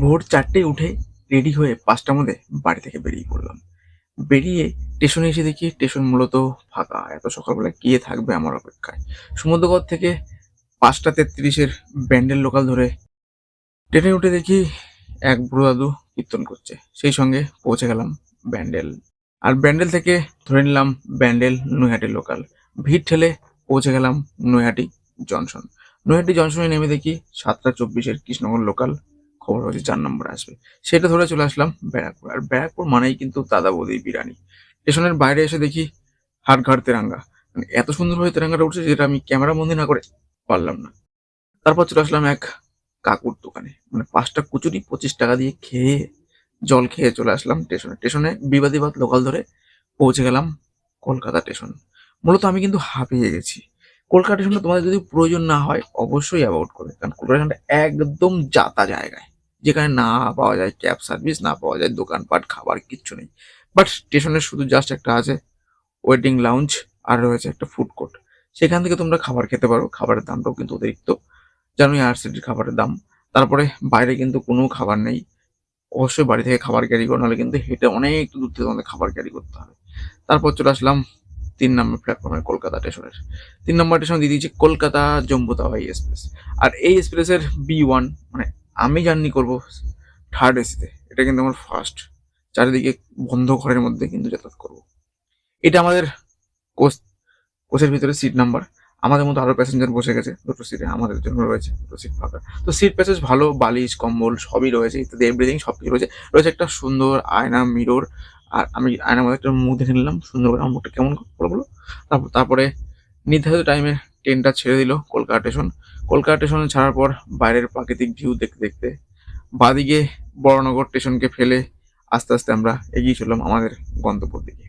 ভোর চারটে উঠে রেডি হয়ে পাঁচটার মধ্যে বাড়ি থেকে বেরিয়ে পড়লাম। বেরিয়ে স্টেশনে এসে দেখি স্টেশন মূলত ফাঁকা। এত সকালবেলা কে থাকবে আমার অপেক্ষায়? সমুদ্রগড় থেকে পাঁচটা তেত্রিশের ব্যান্ডেল লোকাল ধরে ট্রেনে উঠে দেখি এক বুড়ো দাদু কীর্তন করছে। সেই সঙ্গে পৌঁছে গেলাম ব্যান্ডেল। আর ব্যান্ডেল থেকে ধরে নিলাম ব্যান্ডেল নৈহাটি লোকাল ভিড় ঠেলে পৌঁছে গেলাম নৈহাটি জনসন নৈহাটি জংশনে নেমে দেখি সাতটা চব্বিশের কৃষ্ণনগর লোকাল খবর হচ্ছে চার নম্বর আসবে। সেটা ধরে চলে আসলাম ব্যারাকপুর। আর ব্যারাকপুর মানেই কিন্তু দাদা বৌদি বিরিয়ানি। স্টেশনের বাইরে এসে দেখি হাটঘাট তেরাঙ্গা। মানে এত সুন্দরভাবে তেরাঙ্গাটা উঠছে যেটা আমি ক্যামেরা বন্দি না করে পারলাম না। তারপর চলে আসলাম এক কাকুর দোকানে। মানে পাঁচটা কুচুরি পঁচিশ টাকা দিয়ে খেয়ে জল খেয়ে চলে আসলাম স্টেশনে। স্টেশনে বিবাদিবাদ লোকাল ধরে পৌঁছে গেলাম কলকাতা স্টেশন। মূলত আমি কিন্তু হাঁপিয়ে গেছি। কলকাতা স্টেশনে তোমাদের যদি প্রয়োজন না হয়, অবশ্যই অ্যাভয়েড করবে। কারণ কলকাতা স্টেশনটা একদম যাতা জায়গায়। যেখানে না পাওয়া যায় ক্যাব সার্ভিস না পাওয়া যায় দোকানপাট, খাবার, কিচ্ছু নেই। বাট স্টেশনের শুধু জাস্ট একটা আছে ওয়েটিং লাউঞ্জ আর রয়েছে একটা ফুড কোর্ট সেখান থেকে তোমরা খাবার খেতে পারো, খাবারের দামটাও কিন্তু অতিরিক্ত। জানোই আর সিটির খাবারের দাম। তারপরে বাইরে কিন্তু কোনো খাবার নেই। অবশ্যই বাড়ি থেকে খাবার ক্যারি করো, নাহলে কিন্তু হেঁটে অনেক দূর থেকে তোমাদের খাবার ক্যারি করতে হবে। তারপর চলে আসলাম তিন নম্বর প্ল্যাটফর্মে কলকাতা স্টেশনের তিন নম্বর স্টেশন দিয়ে দিয়েছে কলকাতা জম্বুতাবাই এক্সপ্রেস আর এই এক্সপ্রেসের বি ওয়ান মানে আমি জার্নি করব থার্ড এসিতে এটা কিন্তু আমার ফার্স্ট চারিদিকে বন্ধ ঘরের মধ্যে কিন্তু যাতায়াত করব। এটা আমাদের কোচ, কোচের ভিতরে সিট নাম্বার আমাদের মতো আরও প্যাসেঞ্জার বসে গেছে, দুটো সিটে আমাদের জন্য রয়েছে, দুটো সিট ফাঁকা। তো সিট প্যাসেজ ভালো, বালিশ, কম্বল সবই রয়েছে, ইত্যাদি এভরিথিং সব কিছু রয়েছে। রয়েছে একটা সুন্দর আয়না মিরর আর আমি আয়নার মধ্যে একটা মুখ দেখে নিলাম, সুন্দর করে আমার মুখটা কেমন বলো তারপর, তারপরে নির্ধারিত টাইমে ট্রেনটা ছেড়ে দিল কলকাতা স্টেশন। কলকাতা স্টেশনে ছাড়ার পর বাইরের প্রাকৃতিক ভিউ দেখতে দেখতে। বাদিকে বড়নগর স্টেশনকে ফেলে আস্তে আস্তে আমরা এগিয়ে চললাম আমাদের গন্তব্যের দিকে।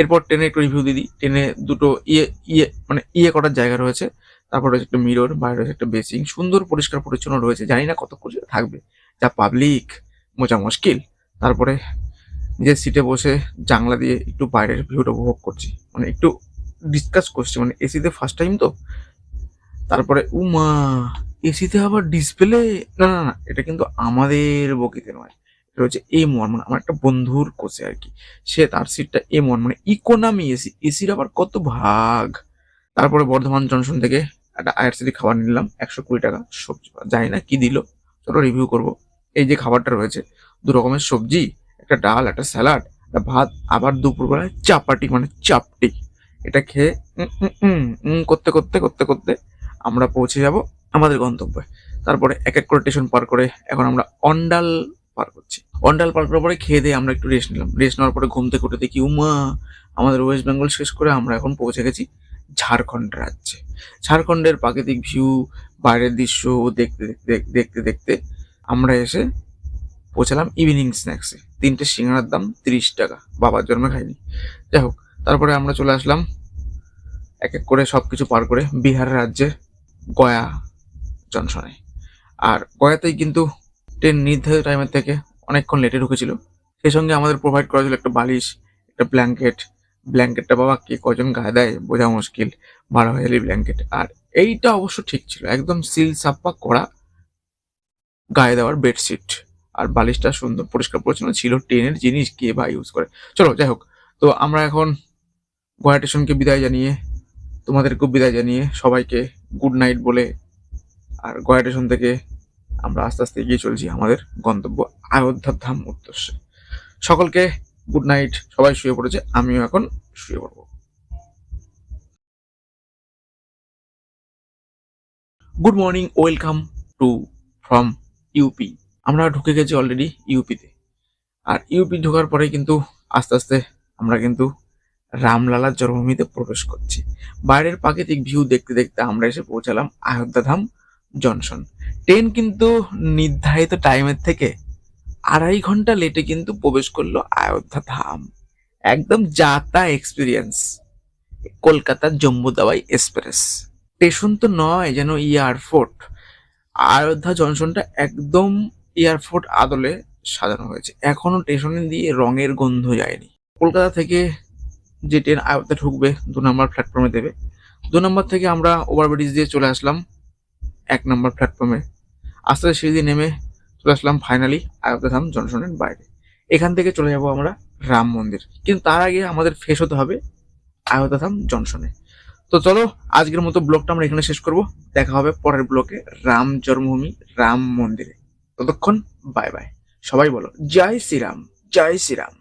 এরপর ট্রেনে একটু রিভিউ দিয়ে দিই। ট্রেনে দুটো ইয়ে ইয়ে মানে ইয়ে করার জায়গা রয়েছে। তারপর রয়েছে একটা মিরর বাইরে রয়েছে একটা বেসিং সুন্দর, পরিষ্কার, পরিচ্ছন্ন রয়েছে। জানি না কত কিছু থাকবে। যা পাবলিক মোচা মুশকিল। তারপরে নিজের সিটে বসে জানলা দিয়ে একটু বাইরের ভিউটা উপভোগ করছি। মানে একটু ডিসকাস করছি মানে এসিতে ফার্স্ট টাইম তো? তারপরে, উমা এসিতে আবার ডিসপ্লে না না না, এটা কিন্তু আমাদের বগিতে নয়। এটা হচ্ছে এম ওয়ান মানে আমার একটা বন্ধুর কোচে আর কি। সে তার সিটটা এম ওয়ান মানে ইকোনমি এসি এসির আবার কত ভাগ? তারপরে বর্ধমান জংশন থেকে একটা আইআরসিটি খাবার নিলাম, একশো কুড়ি টাকা সবজি। জানি না কি দিল, চলো রিভিউ করব। এই যে খাবারটা রয়েছে, দু রকমের সবজি একটা ডাল, একটা স্যালাড, একটা ভাত, আবার দুপুরবেলায় চাপাটি মানে চাপটি। এটা খেয়ে করতে করতে করতে করতে আমরা পৌঁছে যাব আমাদের গন্তব্যে। তারপরে এক এক করে স্টেশন পার করে এখন আমরা অন্ডাল পার করছি। অন্ডাল পার করার পরে খেয়ে দিয়ে আমরা একটু রেস্ট নিলাম। রেস্ট নেওয়ার পরে ঘুম থেকে দেখি উমা আমাদের ওয়েস্ট বেঙ্গল শেষ করে আমরা এখন পৌঁছে গেছি ঝাড়খণ্ড রাজ্যে। ঝাড়খণ্ডের প্রাকৃতিক ভিউ বাইরের দৃশ্য দেখতে দেখতে দেখতে দেখতে আমরা এসে পৌঁছালাম ইভিনিং স্ন্যাক্সে তিনটে সিঙ্গারার দাম তিরিশ টাকা। বাবার জন্মে খাইনি। যাই হোক, তারপরে আমরা চলে আসলাম এক এক করে সব কিছু পার করে বিহার রাজ্যের গয়া জনসনে। আর গয়াতেই কিন্তু ট্রেন নির্ধারিত টাইমের থেকে অনেকক্ষণ লেটে ঢুকেছিল। সেই সঙ্গে আমাদের প্রোভাইড করা ছিল একটা বালিশ, একটা ব্ল্যাঙ্কেট ব্ল্যাঙ্কেটটা বাবা কে কজন গায়ে দেয় বোঝা মুশকিল। বারো হাজারি ব্ল্যাঙ্কেট আর এইটা অবশ্য ঠিক ছিল। একদম সিল সাপ্পা করা গায়ে দেওয়ার বেডশিট আর বালিশটা সুন্দর, পরিষ্কার পরিচ্ছন্ন ছিল ট্রেনের জিনিস কে বা ইউজ করে। চলো, যাই হোক। তো আমরা এখন গয়া স্টেশনকে বিদায় জানিয়ে, তোমাদেরকেও বিদায় জানিয়ে সবাইকে গুড নাইট বলে আর গয়া স্টেশন থেকে আমরা আস্তে আস্তে এগিয়ে চলছি আমাদের গন্তব্য অযোধ্যার ধাম উদ্দেশ্যে। সকলকে গুড নাইট সবাই শুয়ে পড়েছে, আমিও এখন শুয়ে পড়ব। Good morning welcome to from UP আমরা ঢুকে গেছি অলরেডি ইউপিতে আর ইউপি ঢোকার পরে কিন্তু আস্তে আস্তে আমরা কিন্তু রামলালার জন্মভূমিতে প্রবেশ করছি। বাইরের প্রাকৃতিক ভিউ দেখতে দেখতে আমরা এসে পৌঁছালাম অযোধ্যাধাম জনসন ট্রেন কিন্তু নির্ধারিত টাইমের থেকে আড়াই ঘণ্টা লেটে কিন্তু প্রবেশ করল আয়োধ্যা ধাম একদম যাতা এক্সপিরিয়েন্স কলকাতার জম্মু দাবাই এক্সপ্রেস স্টেশন তো নয় যেন এয়ারপোর্ট আয়োধ্যা জনসনটা একদম এয়ারপোর্ট আদলে সাজানো হয়েছে। এখনও স্টেশনে দিয়ে রঙের গন্ধ যায়নি। কলকাতা থেকে যে ট্রেন আয়োধ্যা ঢুকবে, দু নম্বর প্ল্যাটফর্মে দেবে। দু নম্বর থেকে আমরা ওভারব্রিজ দিয়ে চলে আসলাম এক নম্বর প্ল্যাটফর্মে। আস্তে আস্তে সিঁড়ি নেমে চলে আসলাম ফাইনালি আয়োধ্যাধাম জংশনের বাইরে। এখান থেকে চলে যাব আমরা রাম মন্দির। কিন্তু তার আগে আমাদের ফেস হতে হবে আয়োধ্যাধাম জংশনে তো চলো, আজকের মতো ব্লগটা আমরা এখানে শেষ করব। দেখা হবে পরের ব্লকে রাম জন্মভূমি, রাম মন্দিরে। ততক্ষণ বাই বাই সবাই বলো জয় শ্রীরাম জয় শ্রীরাম।